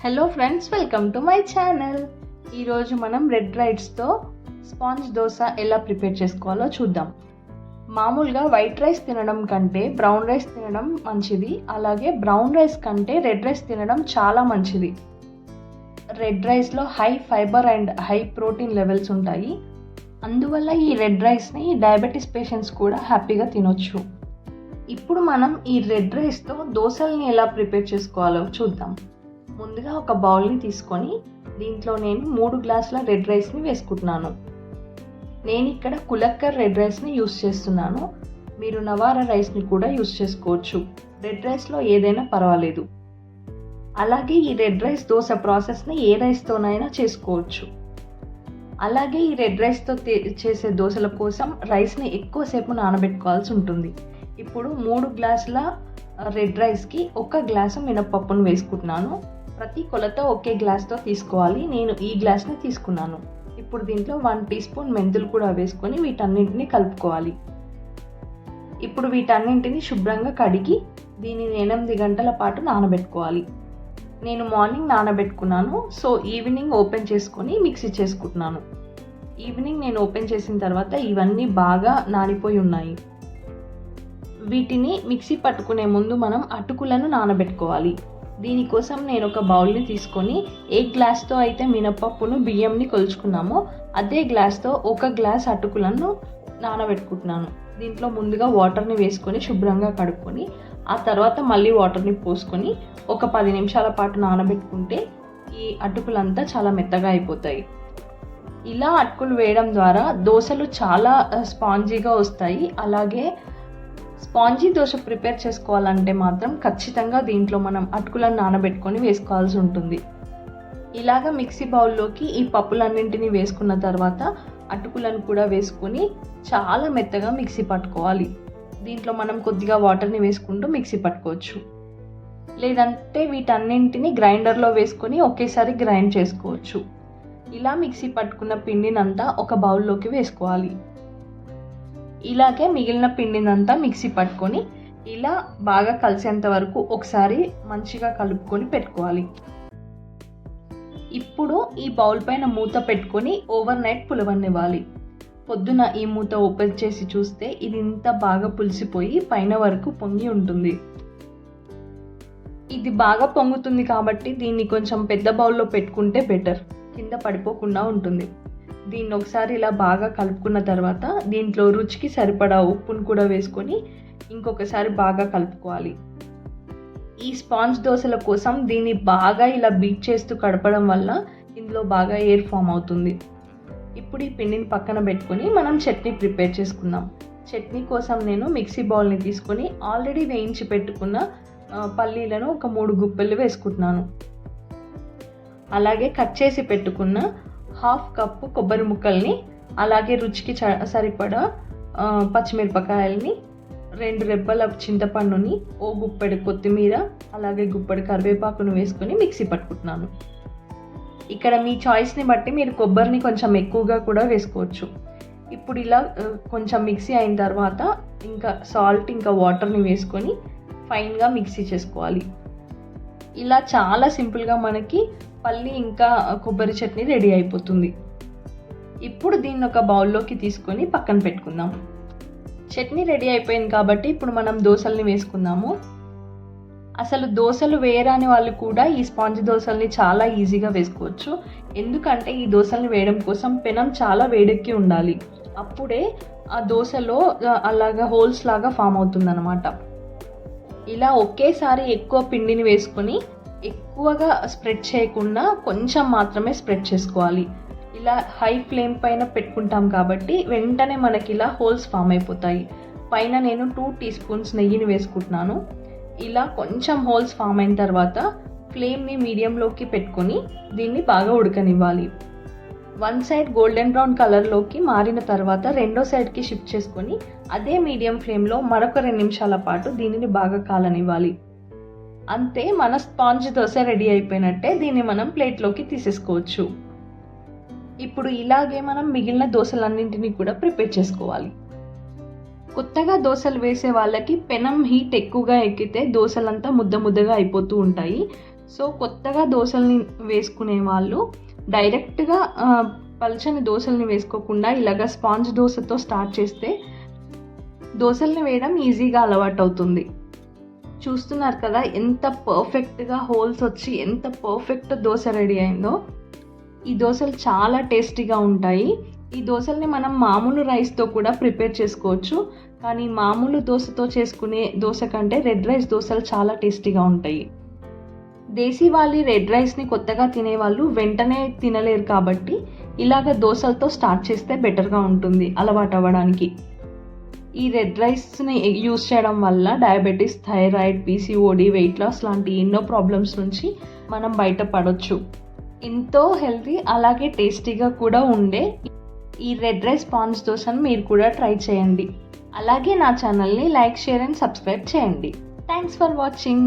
Hello friends welcome to my channel ఈరోజు మనం red రైస్తో స్పాంజ్ దోశ ఎలా ప్రిపేర్ చేసుకోవాలో చూద్దాం. మామూలుగా వైట్ రైస్ తినడం కంటే బ్రౌన్ రైస్ తినడం మంచిది. అలాగే బ్రౌన్ రైస్ కంటే రెడ్ రైస్ తినడం చాలా మంచిది. రెడ్ రైస్లో high fibre and high protein levels ఉంటాయి. అందువల్ల ఈ రెడ్ రైస్ని డయాబెటీస్ పేషెంట్స్ కూడా హ్యాపీగా తినొచ్చు. ఇప్పుడు మనం ఈ రెడ్ రైస్తో దోశల్ని ఎలా ప్రిపేర్ చేసుకోవాలో చూద్దాం. ముందుగా ఒక బౌల్ని తీసుకొని దీంట్లో నేను మూడు గ్లాసుల రెడ్ రైస్ని వేసుకుంటున్నాను. నేను ఇక్కడ కులక్కర్ రెడ్ రైస్ని యూస్ చేస్తున్నాను. మీరు నవారా రైస్ని కూడా యూస్ చేసుకోవచ్చు. రెడ్ రైస్లో ఏదైనా పర్వాలేదు. అలాగే ఈ రెడ్ రైస్ దోశ ప్రాసెస్ని ఏ రైస్తోనైనా చేసుకోవచ్చు. అలాగే ఈ రెడ్ రైస్తో చేసే దోశల కోసం రైస్ని ఎక్కువసేపు నానబెట్టుకోవాల్సి ఉంటుంది. ఇప్పుడు మూడు గ్లాసుల రెడ్ రైస్కి ఒక గ్లాసు మినపప్పును వేసుకుంటున్నాను. ప్రతి కొలత ఒకే గ్లాస్తో తీసుకోవాలి. నేను ఈ గ్లాస్ని తీసుకున్నాను. ఇప్పుడు దీంట్లో వన్ టీ స్పూన్ మెంతులు కూడా వేసుకొని వీటన్నింటిని కలుపుకోవాలి. ఇప్పుడు వీటన్నింటిని శుభ్రంగా కడిగి దీనిని ఎనిమిది గంటల పాటు నానబెట్టుకోవాలి. నేను మార్నింగ్ నానబెట్టుకున్నాను. సో ఈవినింగ్ ఓపెన్ చేసుకొని మిక్సీ చేసుకుంటున్నాను. ఈవినింగ్ నేను ఓపెన్ చేసిన తర్వాత ఇవన్నీ బాగా నానిపోయి ఉన్నాయి. వీటిని మిక్సీ పట్టుకునే ముందు మనం అటుకులను నానబెట్టుకోవాలి. దీనికోసం నేను ఒక బౌల్ని తీసుకొని ఏ గ్లాస్తో అయితే మినపప్పును బియ్యంని కొలుచుకున్నామో అదే గ్లాస్తో ఒక గ్లాస్ అటుకులను నానబెట్టుకుంటున్నాను. దీంట్లో ముందుగా వాటర్ని వేసుకొని శుభ్రంగా కడుక్కొని ఆ తర్వాత మళ్ళీ వాటర్ని పోసుకొని ఒక పది నిమిషాల పాటు నానబెట్టుకుంటే ఈ అటుకులంతా చాలా మెత్తగా అయిపోతాయి. ఇలా అటుకులు వేయడం ద్వారా దోశలు చాలా స్పాంజీగా వస్తాయి. అలాగే స్పాంజీ దోశ ప్రిపేర్ చేసుకోవాలంటే మాత్రం ఖచ్చితంగా దీంట్లో మనం అటుకులను నానబెట్టుకొని వేసుకోవాల్సి ఉంటుంది. ఇలాగ మిక్సీ బౌల్లోకి ఈ పప్పులన్నింటినీ వేసుకున్న తర్వాత అటుకులను కూడా వేసుకొని చాలా మెత్తగా మిక్సీ పట్టుకోవాలి. దీంట్లో మనం కొద్దిగా వాటర్ని వేసుకుంటూ మిక్సీ పట్టుకోవచ్చు. లేదంటే వీటన్నింటిని గ్రైండర్లో వేసుకొని ఒకేసారి గ్రైండ్ చేసుకోవచ్చు. ఇలా మిక్సీ పట్టుకున్న పిండినంతా ఒక బౌల్లోకి వేసుకోవాలి. ఇలాగే మిగిలిన పిండినంతా మిక్సీ పట్టుకొని ఇలా బాగా కలిసేంత వరకు ఒకసారి మంచిగా కలుపుకొని పెట్టుకోవాలి. ఇప్పుడు ఈ బౌల్ పైన మూత పెట్టుకొని ఓవర్ నైట్ పులవనివ్వాలి. పొద్దున ఈ మూత ఓపెన్ చేసి చూస్తే ఇది ఇంత బాగా పులిసిపోయి పైన వరకు పొంగి ఉంటుంది. ఇది బాగా పొంగుతుంది కాబట్టి దీన్ని కొంచెం పెద్ద బౌల్లో పెట్టుకుంటే బెటర్. కింద పడిపోకుండా ఉంటుంది. దీన్ని ఒకసారి ఇలా బాగా కలుపుకున్న తర్వాత దీంట్లో రుచికి సరిపడా ఉప్పును కూడా వేసుకొని ఇంకొకసారి బాగా కలుపుకోవాలి. ఈ స్పాంజ్ దోశల కోసం దీన్ని బాగా ఇలా బీట్ చేస్తూ కడపడం వల్ల ఇందులో బాగా ఎయిర్ ఫామ్ అవుతుంది. ఇప్పుడు ఈ పిండిని పక్కన పెట్టుకొని మనం చట్నీ ప్రిపేర్ చేసుకుందాం. చట్నీ కోసం నేను మిక్సీ బౌల్ని తీసుకొని ఆల్రెడీ వేయించి పెట్టుకున్న పల్లీలను ఒక మూడు గుప్పెలు వేసుకుంటున్నాను. అలాగే కట్ చేసి పెట్టుకున్న హాఫ్ కప్పు కొబ్బరి ముక్కల్ని అలాగే రుచికి సరిపడా పచ్చిమిరపకాయల్ని రెండు రెబ్బల చింతపండుని ఓ గుప్పెడు కొత్తిమీర అలాగే గుప్పెడు కరివేపాకును వేసుకొని మిక్సీ పట్టుకుంటున్నాను. ఇక్కడ మీ చాయిస్ని బట్టి మీరు కొబ్బరిని కొంచెం ఎక్కువగా కూడా వేసుకోవచ్చు. ఇప్పుడు ఇలా కొంచెం మిక్సీ అయిన తర్వాత ఇంకా సాల్ట్ ఇంకా వాటర్ని వేసుకొని ఫైన్గా మిక్సీ చేసుకోవాలి. ఇలా చాలా సింపుల్గా మనకి పల్లి ఇంకా కొబ్బరి చట్నీ రెడీ అయిపోతుంది. ఇప్పుడు దీన్ని ఒక బౌల్లోకి తీసుకొని పక్కన పెట్టుకుందాం. చట్నీ రెడీ అయిపోయింది కాబట్టి ఇప్పుడు మనం దోశల్ని వేసుకుందాము. అసలు దోశలు వేయరాని వాళ్ళు కూడా ఈ స్పాంజ్ దోశల్ని చాలా ఈజీగా వేసుకోవచ్చు. ఎందుకంటే ఈ దోశల్ని వేయడం కోసం పెనం చాలా వేడెక్కి ఉండాలి. అప్పుడే ఆ దోశలో అలాగా హోల్స్ లాగా ఫామ్ అవుతుందన్నమాట. ఇలా ఒకేసారి ఎక్కువ పిండిని వేసుకొని ఎక్కువగా స్ప్రెడ్ చేయకుండా కొంచెం మాత్రమే స్ప్రెడ్ చేసుకోవాలి. ఇలా హై ఫ్లేమ్ పైన పెట్టుకుంటాం కాబట్టి వెంటనే మనకి ఇలా హోల్స్ ఫామ్ అయిపోతాయి. పైన నేను టూ టీ స్పూన్స్ నెయ్యిని వేసుకుంటున్నాను. ఇలా కొంచెం హోల్స్ ఫామ్ అయిన తర్వాత ఫ్లేమ్ని మీడియంలోకి పెట్టుకొని దీన్ని బాగా ఉడకనివ్వాలి. వన్ సైడ్ గోల్డెన్ బ్రౌన్ కలర్లోకి మారిన తర్వాత రెండో సైడ్కి షిఫ్ట్ చేసుకొని అదే మీడియం ఫ్లేమ్లో మరొక రెండు నిమిషాల పాటు దీనిని బాగా కాలనివ్వాలి. అంతే మన స్పాంజ్ దోశ రెడీ అయిపోయినట్టే దీన్ని మనం ప్లేట్లోకి తీసేసుకోవచ్చు. ఇప్పుడు ఇలాగే మనం మిగిలిన దోశలన్నింటినీ కూడా ప్రిపేర్ చేసుకోవాలి. కొత్తగా దోశలు వేసే వాళ్ళకి పెనం హీట్ ఎక్కువగా ఎక్కితే దోశలంతా ముద్ద ముద్దగా అయిపోతూ ఉంటాయి. సో కొత్తగా దోశల్ని వేసుకునే వాళ్ళు డైరెక్ట్గా పల్చని దోశల్ని వేసుకోకుండా ఇలాగ స్పాంజ్ దోశతో స్టార్ట్ చేస్తే దోశల్ని వేయడం ఈజీగా అలవాటు అవుతుంది చూస్తున్నారు కదా ఎంత పర్ఫెక్ట్గా హోల్స్ వచ్చి ఎంత పర్ఫెక్ట్ దోశ రెడీ అయిందో. ఈ దోశలు చాలా టేస్టీగా ఉంటాయి. ఈ దోశల్ని మనం మామూలు రైస్తో కూడా ప్రిపేర్ చేసుకోవచ్చు. కానీ మామూలు దోశతో చేసుకునే దోశ కంటే రెడ్ రైస్ దోశలు చాలా టేస్టీగా ఉంటాయి. దేశీ రెడ్ రైస్ని కొత్తగా తినేవాళ్ళు వెంటనే తినలేరు కాబట్టి ఇలాగ దోశలతో స్టార్ట్ చేస్తే బెటర్గా ఉంటుంది అలవాటు అవ్వడానికి. ఈ రెడ్ రైస్ని యూస్ చేయడం వల్ల diabetes thyroid PCOD weight loss లాంటి ఎన్నో ప్రాబ్లమ్స్ నుంచి మనం బయటపడవచ్చు ఎంతో హెల్తీ అలాగే టేస్టీగా కూడా ఉండే ఈ రెడ్ రైస్ స్పాంజ్ దోశను మీరు కూడా ట్రై చేయండి. అలాగే నా ఛానల్ని లైక్ షేర్ అండ్ సబ్స్క్రైబ్ చేయండి. Thanks for watching.